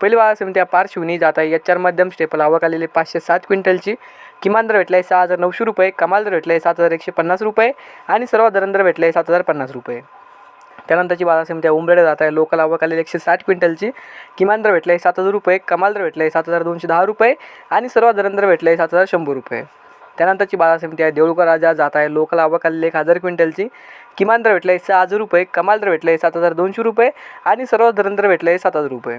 पहिली बाजार समिती आहे पारशिवनी जात आहे. याच्यावर आर मध्यम स्टेपल आवक आलेली पाचशे सात क्विंटलची. किमान दर भेटला आहे सहा हजार नऊशे रुपये कमाल दर भेटला आहे सात हजार एकशे पन्नास रुपये आणि सर्वात दर दर भेटला आहे सात हजार पन्नास रुपये. त्यानंतरची बाजार समिती उमरेडे जात आहे. लोकल आवक आलेली एकशे साठ क्विंटलची. किमान दर भेटला आहे सात हजार रुपये कमाल दर भेटला आहे सात हजार दोनशे दहा रुपये आणि सर्वात दर दर भेटला आहे सात हजार शंभर रुपये. त्यानंतरची बाजार समिती आहे देऊळकर राजा जात आहे. लोकल आवक आलेली एक हजार क्विंटलची. किमान दर भेटला आहे सहा हजार रुपये कमाल दर भेटला आहे सात हजार दोनशे रुपये आणि सर्वात दर दर भेटला आहे सात हजार रुपये.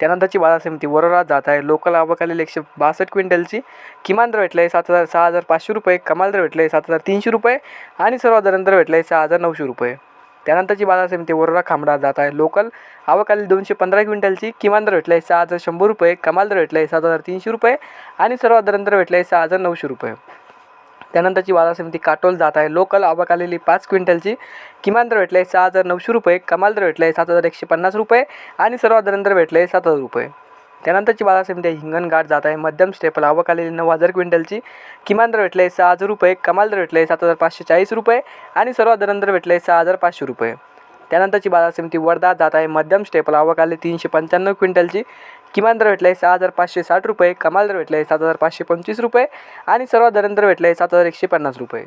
त्यानंतरची बाजार समिती वरोरात जात आहे. लोकल आवक एकशे बासष्ट क्विंटलची किमान दर भेटला आहे सात हजार सहा हजार पाचशे रुपये कमाल दर भेटला आहे सात हजार तीनशे रुपये आणि सर्वात दर दर भेटला आहे सहा हजार नऊशे रुपये. त्यानंतरची बाजार समिती वरोरा खांबडा जात आहे. लोकल आवकाली दोनशे पंधरा क्विंटलची किमान दर भेटला आहे सहा हजार शंभर रुपये कमाल दर भेटला आहे सात हजार तीनशे रुपये आणि सर्वात दर दर भेटला आहे सहा हजार नऊशे रुपये. त्यानंतरची बाजार समिती काटोल जात आहे. लोकल आवक आलेली पाच क्विंटलची किमान दर भेटले सहा हजार नऊशे रुपये कमाल दर भेटले सात हजार एकशे पन्नास रुपये आणि सर्वात दर भेटलं भेटले सात हजार रुपये. त्यानंतरची बाजार समिती हिंगणघाट जात आहे. मध्यम स्टेपल आवक आलेली नऊ हजार क्विंटलची किमान दर भेटले सहा हजार रुपये कमाल दर भेटले सात हजार पाचशे चाळीस रुपये आणि सर्वात दर दर भेटले सहा हजार पाचशे रुपये. त्यानंतरची बाजार समिती वर्धा जात आहे. मध्यम स्टेपल आवक तीनशे पंच्याण्णव क्विंटलची किमान दर भेटला आहे. सहा हजार पाचशे साठ रुपये. कमाल दर भेटला आहे. सात हजार पाचशे पंचवीस रुपये. आणि सर्वात दर दर भेटला आहे. सात हजार एकशे पन्नास रुपये.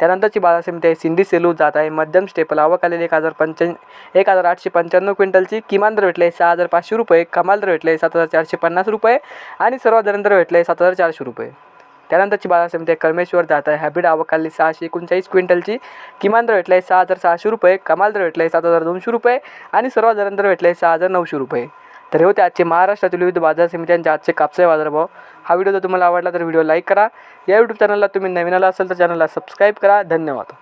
त्यानंतरची बाजार समिती आहे. सिंधी सेलू जात आहे. मध्यम स्टेपल आवक आलेली एक हजार पंच्या एक हजार आठशे पंच्याण्णव क्विंटलची किमान दर भेटले आहे. सहा हजार पाचशे रुपये. कमाल दर भेटले आहे. सात हजार चारशे पन्नास रुपये. आणि सर्वात दर दर भेटले आहे. सात हजार चारशे रुपये. त्यानंतरची बाजार समिती आहे करमेश्वर जात आहे हॅबिट आवकाली सहाशे एकोणचाळीस क्विंटलची किमान दर भेटला आहे सहा हजार सहाशे रुपये कमाल दर भेटला आहे सात हजार दोनशे रुपये आणि सर्वात दर दर भेटले आहे सहा हजार नऊशे रुपये. तर हे होते आजचे महाराष्ट्रातील विविध बाजार समित्यांचे आजचे कापसाचे बाजारभाव. हा व्हिडिओ जर तुम्हाला आवडला तर व्हिडिओ लाईक करा. या यूट्यूब चॅनलला तुम्ही नवीन आला असेल तर चॅनलला सबस्क्राईब करा. धन्यवाद.